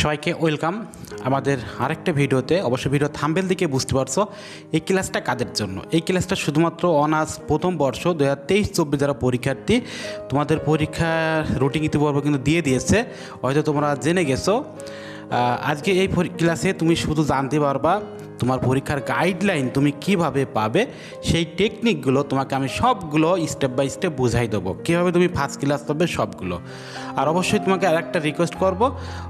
সবাইকে ওয়েলকাম। আমাদের আরেকটা ভিডিওতে অবশ্য ভিডিও থাম্বেল দিকে বুঝতে পারছ, এই ক্লাসটা কাদের জন্য? এই ক্লাসটা শুধুমাত্র অনার্স প্রথম বর্ষ দু হাজার তেইশ চব্বিশ যারা পরীক্ষার্থী, তোমাদের পরীক্ষার রুটিন ইতিপূর্বে কিন্তু দিয়ে দিয়েছে। হয়তো তোমরা জেনে গেছো। আজকে এই ক্লাসে তুমি শুধু জানতে পারবা তোমার পরীক্ষার গাইডলাইন তুমি কীভাবে পাবে, সেই টেকনিকগুলো তোমাকে আমি সবগুলো স্টেপ বাই স্টেপ বুঝাই দেবো। কীভাবে তুমি ফার্স্ট ক্লাস পাবে সবগুলো। আর অবশ্যই তোমাকে আরেকটা রিকোয়েস্ট করব,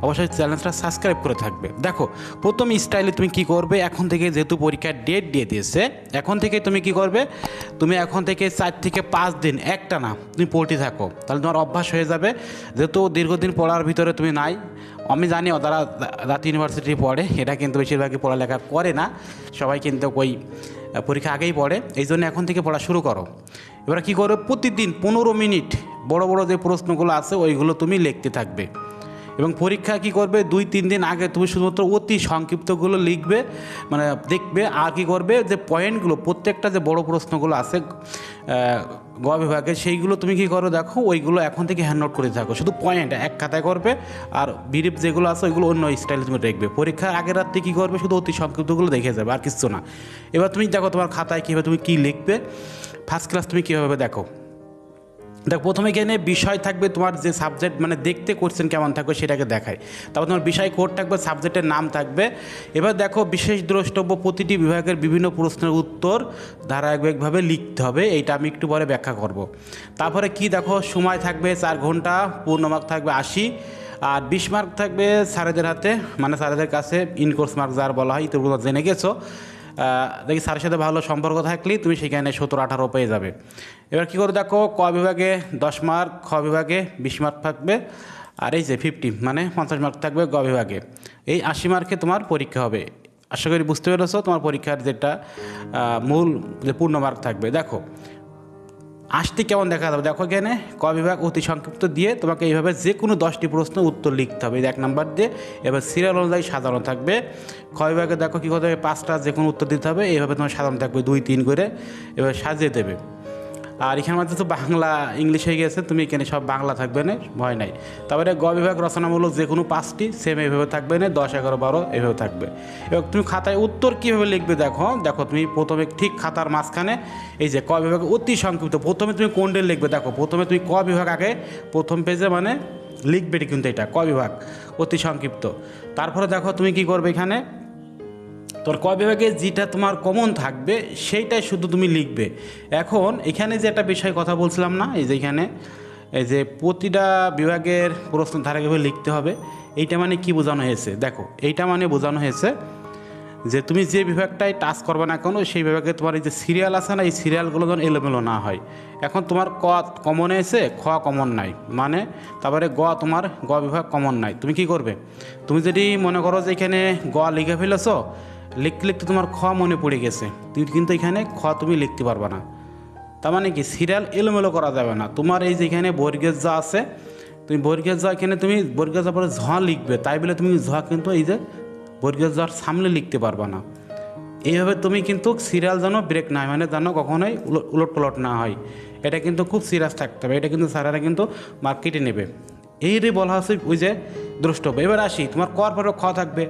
অবশ্যই চ্যানেলটা সাবস্ক্রাইব করে থাকবে। দেখো, প্রথম স্টাইলে তুমি কি করবে, এখন থেকে যেহেতু পরীক্ষার ডেট দিয়ে দিয়েছে, এখন থেকে তুমি কি করবে, তুমি এখন থেকে চার থেকে পাঁচ দিন একটা না তুমি পড়তে থাকো। তাহলে তোমার অভ্যাস হয়ে যাবে, যেহেতু দীর্ঘদিন পড়ার ভিতরে তুমি নাই আমি জানি তারা রাত ইউনিভার্সিটি পড়ে এটা কিন্তু বেশিরভাগই পড়ালেখা করে না। সবাই কিন্তু ওই পরীক্ষা আগেই পড়ে। এই জন্য এখন থেকে পড়া শুরু করো। এবার কী করো? প্রতিদিন পনেরো মিনিট বড় বড় যে প্রশ্নগুলো আছে, ওইগুলো তুমি লিখতে থাকবে। এবং পরীক্ষা কি করবে? দুই, তিন দিন আগে তুমি শুধুমাত্র অতি সংক্ষিপ্তগুলো লিখবে মানে দেখবে আর কি করবে? যে পয়েন্টগুলো প্রত্যেকটা যে বড় প্রশ্নগুলো আছে গ বিভাগে সেইগুলো তুমি কি করো? দেখো, ওইগুলো এখন থেকে হ্যান্ড নোট করে থাকো। শুধু পয়েন্ট এক খাতায় করবে, আর বিরিপ যেগুলো আছে, ওইগুলো অন্য স্টাইলে তুমি দেখবে। পরীক্ষার আগের রাত্রে কী করবে? শুধু অতি সংক্ষিপ্তগুলো দেখে যাবে, আর কিছু না। এবার তুমি দেখো তোমার খাতায় কীভাবে তুমি কী লিখবে। ফার্স্ট ক্লাস তুমি কীভাবে দেখো? দেখো, প্রথমে এখানে বিষয় থাকবে তোমার যে সাবজেক্ট মানে দেখতে কোশ্চেন কেমন থাকবে সেটাকে দেখায়। তারপর তোমার বিষয় কোড থাকবে সাবজেক্টের নাম থাকবে। এবার দেখো, বিশেষ দ্রষ্টব্য প্রতিটি বিভাগের বিভিন্ন প্রশ্নের উত্তর ধারাবাহিকভাবে লিখতে হবে, এইটা আমি একটু পরে ব্যাখ্যা করব। তারপরে কি দেখো, সময় থাকবে চার ঘণ্টা, পূর্ণমার্ক থাকবে আশি, আর বিশ মার্ক থাকবে স্যারেদের হাতে মানে স্যারেদের কাছে ইনকোর্স মার্ক যার বলা হয় তোমরা জেনে গেছো। দেখি স্যারের সাথে ভালো সম্পর্ক থাকলেই তুমি সেখানে সতেরো আঠারো পেয়ে যাবে। এবার কী করে দেখো, ক বিভাগে দশ মার্ক খ বিভাগে বিশ মার্ক থাকবে, আর এই যে ফিফটি মানে পঞ্চাশ মার্ক থাকবে গ বিভাগে। এই আশি মার্কে তোমার পরীক্ষা হবে। আশা করি বুঝতে পেরেছ, তোমার পরীক্ষার যেটা মূল যে পূর্ণ মার্ক থাকবে। দেখো আসতে কেমন দেখা যাবে? দেখো এখানে ক বিভাগ অতি সংক্ষিপ্ত দিয়ে তোমাকে এইভাবে যে কোনো দশটি প্রশ্ন উত্তর লিখতে হবে। এক নাম্বার দিয়ে এবার সিরিয়াল অনুযায়ী সাধারণ থাকবে। খ বিভাগে দেখো কী করতে হবে? পাঁচটা যে কোনো উত্তর দিতে হবে। এইভাবে তোমার সাধারণ থাকবে দুই, তিন করে এবার সাজিয়ে দেবে। আর এখানের মধ্যে তো বাংলা ইংলিশ হয়ে গেছে, তুমি এখানে সব বাংলা থাকবে না, ভয় নাই। তারপরে গ বিভাগ রচনামূলক যে কোনো পাঁচটি সেম এইভাবে থাকবে না, দশ, এগারো, বারো এইভাবে থাকবে। এবং তুমি খাতায় উত্তর কীভাবে লিখবে দেখো দেখো তুমি প্রথমে ঠিক খাতার মাঝখানে এই যে ক বিভাগ অতি সংক্ষিপ্ত, প্রথমে তুমি কোনটা লিখবে দেখো, প্রথমে তুমি ক বিভাগ আগে প্রথম পেজে মানে লিখবে কিন্তু এটা, ক বিভাগ অতি সংক্ষিপ্ত। তারপরে দেখো তুমি কি করবে এখানে? তোর ক বিভাগে যেটা তোমার কমন থাকবে, সেইটাই শুধু তুমি লিখবে। এখন এখানে যে একটা বিষয় কথা বলছিলাম না, এই যে এখানে, এই যে প্রতিটা বিভাগের প্রশ্ন ধারাভাবে লিখতে হবে, এইটা মানে কি বোঝানো হয়েছে? দেখো, এইটা মানে বোঝানো হয়েছে যে তুমি যে বিভাগটাই টাচ করবে না কেন, সেই বিভাগে তোমার এই যে সিরিয়াল আছে না, এই সিরিয়ালগুলো যেন এলোমেলো না হয়। এখন তোমার ক কমন এসে খ কমন নাই। মানে তারপরে গ তোমার, গ বিভাগ কমন নাই। তুমি কি করবে? তুমি যদি মনে করো যে এখানে গ লিখে ফেলেছো লিখতে লিখতে তোমার খ মনে পড়ে গেছে। তুমি কিন্তু এখানে খ তুমি লিখতে পারবে না। তার মানে কি? সিরিয়াল এলোমেলো করা যাবে না। তোমার এই যে এখানে বর্গের যা আছে, তুমি বর্গের যা এখানে তুমি বর্গের যা পরে ঝ লিখবে। তাই বলে তুমি ঝ কিন্তু এই যে বর্গের যার সামনে লিখতে পারবে না। এইভাবে তুমি কিন্তু সিরিয়াল যেন ব্রেক না হয় মানে যেন কখনোই উলট- পালট না হয়। এটা কিন্তু খুব সিরিয়াস থাকতে হবে। এটা কিন্তু স্যারেরা কিন্তু মার্কেটে নেবে। এই রে বলা হচ্ছে ওই যে দ্রষ্টব্য। এবার আসি, তোমার কর পরে খ থাকবে।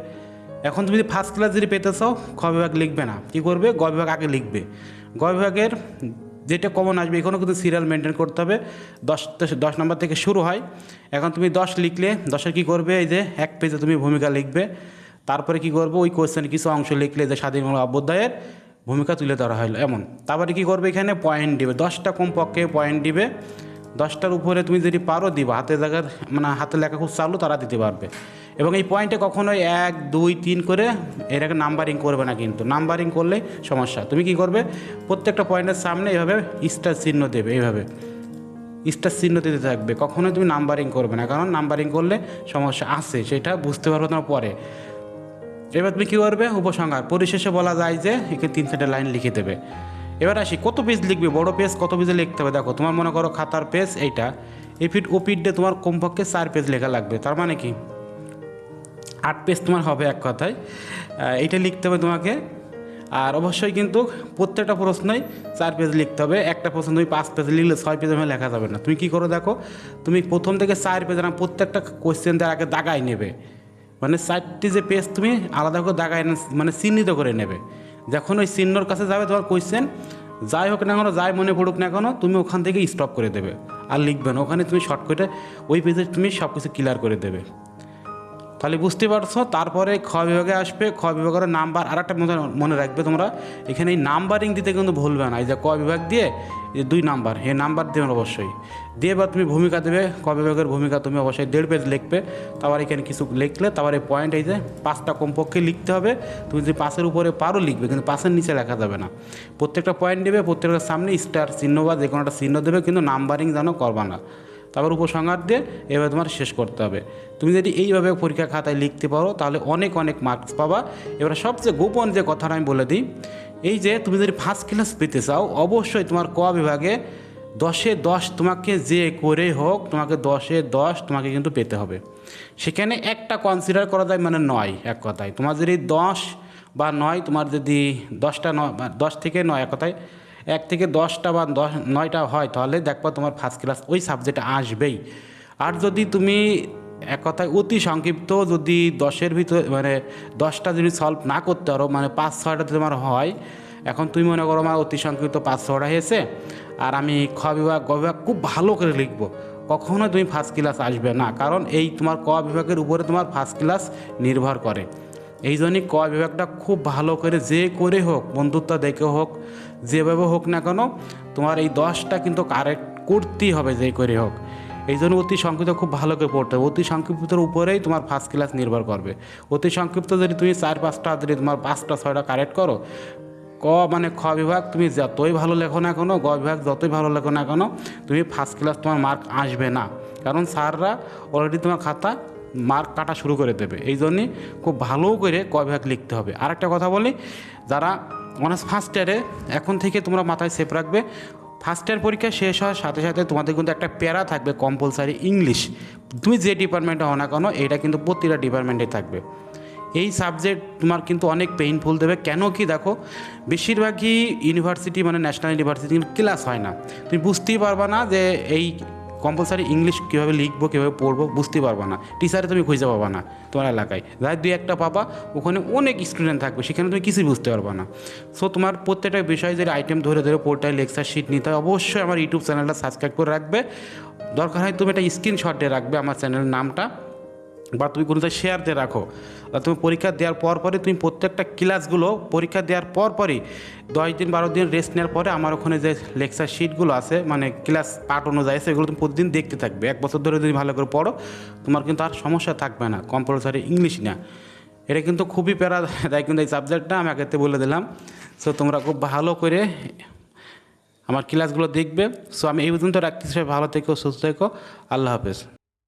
এখন তুমি যদি ফার্স্ট ক্লাস যদি পেতে চাও খ বিভাগ লিখবে না। কী করবে? গ বিভাগ আগে লিখবে। গ বিভাগের যেটা কমন আসবে, এখানেও কিন্তু সিরিয়াল মেনটেন করতে হবে। দশ দশ নম্বর থেকে শুরু হয়। এখন তুমি দশ লিখলে দশে কী করবে? এই যে এক পেজে তুমি ভূমিকা লিখবে। তারপরে কি করব? ওই কোয়েশ্চেনের কিছু অংশ লিখলে যে স্বাধীনমূলক অভ্যুদয়ের ভূমিকা তুলে ধরা হলো। এমন। তারপরে কি করবে এখানে? পয়েন্ট দিবে। দশটা কমপক্ষে পয়েন্ট দিবে। দশটার উপরে তুমি যদি পারো দিবা। হাতে জায়গার মানে হাতে লেখা খুব চালু, তারা দিতে পারবে। এবং এই পয়েন্টে কখনোই এক, দুই, তিন করে এটাকে নাম্বারিং করবে না কিন্তু। নাম্বারিং করলেই সমস্যা। তুমি কি করবে? প্রত্যেকটা পয়েন্টের সামনে এইভাবে স্টার চিহ্ন দেবে এইভাবে স্টার চিহ্ন দিতে থাকবে। কখনোই তুমি নাম্বারিং করবে না, কারণ নাম্বারিং করলে সমস্যা আছে, সেটা বুঝতে পারবে তোমার পরে। এবার তুমি কী করবে? উপসংহার। পরিশেষে বলা যায় যে, একে তিন চারটে লাইন লিখে দেবে। এবার আসি, কত পেজ লিখবে? বড় পেজ কত পেজে লিখতে হবে? দেখো, তোমার মনে করো খাতার পেজ এইটা। এই ফিট ও পিঠ দিয়ে তোমার কমপক্ষে চার পেজ লেখা লাগবে। তার মানে কি? আট পেজ তোমার হবে এক কথায়। এইটা লিখতে হবে তোমাকে। আর অবশ্যই কিন্তু প্রত্যেকটা প্রশ্নই চার পেজ লিখতে হবে। একটা প্রশ্ন তুমি পাঁচ পেজ লিখলে ছয় পেজে লেখা যাবে না। তুমি কি করো দেখো, তুমি প্রথম থেকে চার পেজ না প্রত্যেকটা কোয়েশ্চেন দেওয়ার আগে দাগাই নেবে। মানে চারটি যে পেজ তুমি আলাদা করে দাগায় মানে চিহ্নিত করে নেবে। যখন ওই চিহ্নর কাছে যাবে তোমার কোয়েশ্চেন যাই হোক না কেন, যাই মনে পড়ুক না কেন, তুমি ওখান থেকে স্টপ করে দেবে। আর লিখবে না। ওখানে তুমি শর্টকাটে ওই পেজে তুমি সব কিছু ক্লিয়ার করে দেবে। তাহলে বুঝতে পারছ? তারপরে খ বিভাগে আসবে, খ বিভাগের নাম্বার আর একটা মনে রাখবে তোমরা। এখানে এই নাম্বারিং দিতে কিন্তু ভুলবে না। এই যে ক বিভাগ দিয়ে, এই দুই নাম্বার, এই নাম্বার দেবেন অবশ্যই। দিয়ে এবার তুমি ভূমিকা দেবে, ক বিভাগের ভূমিকা তুমি অবশ্যই দেড় পেজ লিখবে। তারপর এখানে কিছু লিখলে, তারপর এই পয়েন্ট এই যে পাঁচটা কমপক্ষে লিখতে হবে। তুমি যদি পাশের উপরে পারো লিখবে, কিন্তু পাশের নিচে লেখা যাবে না। প্রত্যেকটা পয়েন্ট দেবে, প্রত্যেকটার সামনে স্টার চিহ্ন বা যে কোনো একটা চিহ্ন দেবে, কিন্তু নাম্বারিং যেন করবা না। তারপর উপসংহার দিয়ে এভাবে তোমার শেষ করতে হবে। তুমি যদি এইভাবে পরীক্ষা খাতায় লিখতে পারো, তাহলে অনেক অনেক মার্কস পাবা। এবার সবচেয়ে গোপন যে কথাটা আমি বলে দিই, এই যে তুমি যদি ফার্স্ট ক্লাস পেতে চাও, অবশ্যই তোমার ক বিভাগে দশে দশ তোমাকে যে করে হোক, তোমাকে দশে দশ তোমাকে কিন্তু পেতে হবে। সেখানে একটা কনসিডার করা যায় মানে নয় এক কথায়। তোমার যদি দশ বা নয়, তোমার যদি দশটা নয় দশ থেকে নয় এক কথায় এক থেকে দশটা বা দশ, নয়টা হয়, তাহলে দেখবা তোমার ফার্স্ট ক্লাস ওই সাবজেক্টে আসবেই। আর যদি তুমি এক কথায় অতি সংক্ষিপ্ত যদি দশের ভিতর মানে দশটা যদি সলভ না করতে পারো মানে পাঁচ, ছয়টা তোমার হয়, এখন তুমি মনে করো আমার অতি সংক্ষিপ্ত পাঁচ ছটা হয়েছে, আর আমি খ বিভাগ, গ বিভাগ খুব ভালো করে লিখব, কখনো তুমি ফার্স্ট ক্লাস আসবে না, কারণ এই তোমার ক বিভাগের উপরে তোমার ফার্স্ট ক্লাস নির্ভর করে। এই জন্যই ক বিভাগটা খুব ভালো করে যে করে হোক, বন্ধুত্ব দেখে হোক, যেভাবে হোক না কেন, তোমার এই দশটা কিন্তু কারেক্ট করতেই হবে যে করে হোক। এই জন্য অতি সংক্ষিপ্ত খুব ভালো করে পড়তে হবে। অতি সংক্ষিপ্তর উপরেই তোমার ফার্স্ট ক্লাস নির্ভর করবে। অতি সংক্ষিপ্ত যদি তুমি চার, পাঁচটা, যদি তোমার পাঁচটা, ছয়টা কারেক্ট করো, ক মানে খ বিভাগ তুমি যতই ভালো লেখো না কেন, গ বিভাগ যতই ভালো লেখো না কেন, তুমি ফার্স্ট ক্লাস তোমার মার্ক আসবে না। কারণ স্যাররা অলরেডি তোমার খাতা মার্ক কাটা শুরু করে দেবে। এই জন্যই খুব ভালো করে ক বিভাগ লিখতে হবে। আর একটা কথা বলি, যারা অনার্স ফার্স্ট ইয়ারে এখন থেকে তোমরা মাথায় সেফ রাখবে ফার্স্ট ইয়ার পরীক্ষা শেষ হওয়ার সাথে সাথে তোমাদের কিন্তু একটা প্যারা থাকবে কম্পালসারি ইংলিশ তুমি যে ডিপার্টমেন্টে হও না কেন, এটা কিন্তু প্রতিটা ডিপার্টমেন্টে থাকবে। এই সাবজেক্ট তোমার কিন্তু অনেক পেইনফুল দেবে। কেন কি দেখো, বেশিরভাগই ইউনিভার্সিটি মানে ন্যাশনাল ইউনিভার্সিটি ক্লাস হয় না। তুমি বুঝতেই পারবা না যে এই কম্পালসারি ইংলিশ কীভাবে লিখব, কীভাবে পড়ব বুঝতে পারব না। টিচারে তুমি খুঁজে পাবা না তোমার এলাকায়। যাই দুই একটা পাবা, ওখানে অনেক স্টুডেন্ট থাকবে, সেখানে তুমি কিছুই বুঝতে পারবা না। সো তোমার প্রত্যেকটা বিষয় যদি আইটেম ধরে ধরে পোর্টাল লেকচার শিট নিতে হয়, অবশ্যই আমার ইউটিউব চ্যানেলটা সাবস্ক্রাইব করে রাখবে। দরকার হয় তুমি একটা স্ক্রিনশট রাখবে আমার চ্যানেলের নামটা। বা তুমি কোনোটা শেয়ার দিয়ে রাখো। তুমি পরীক্ষা দেওয়ার পর পরে তুমি প্রত্যেকটা ক্লাসগুলো পরীক্ষা দেওয়ার পর পরই দশ দিন, বারো দিন রেস্ট নেওয়ার পরে আমার ওখানে যে লেকচার শিটগুলো আছে মানে ক্লাস পার্ট অনুযায়ী, সেগুলো তুমি প্রতিদিন দেখতে থাকবে। এক বছর ধরে যদি ভালো করে পড়ো, তোমার কিন্তু আর সমস্যা থাকবে না কম্পালসারি ইংলিশ না। এটা কিন্তু খুবই প্যারা দেয় কিন্তু এই সাবজেক্টটা আমি আগেতে বলে দিলাম। সো তোমরা খুব ভালো করে আমার ক্লাসগুলো দেখবে। সো আমি এই পর্যন্ত রাখতে চাই ভালো থেকো, সুস্থ থেকো। আল্লাহ হাফেজ।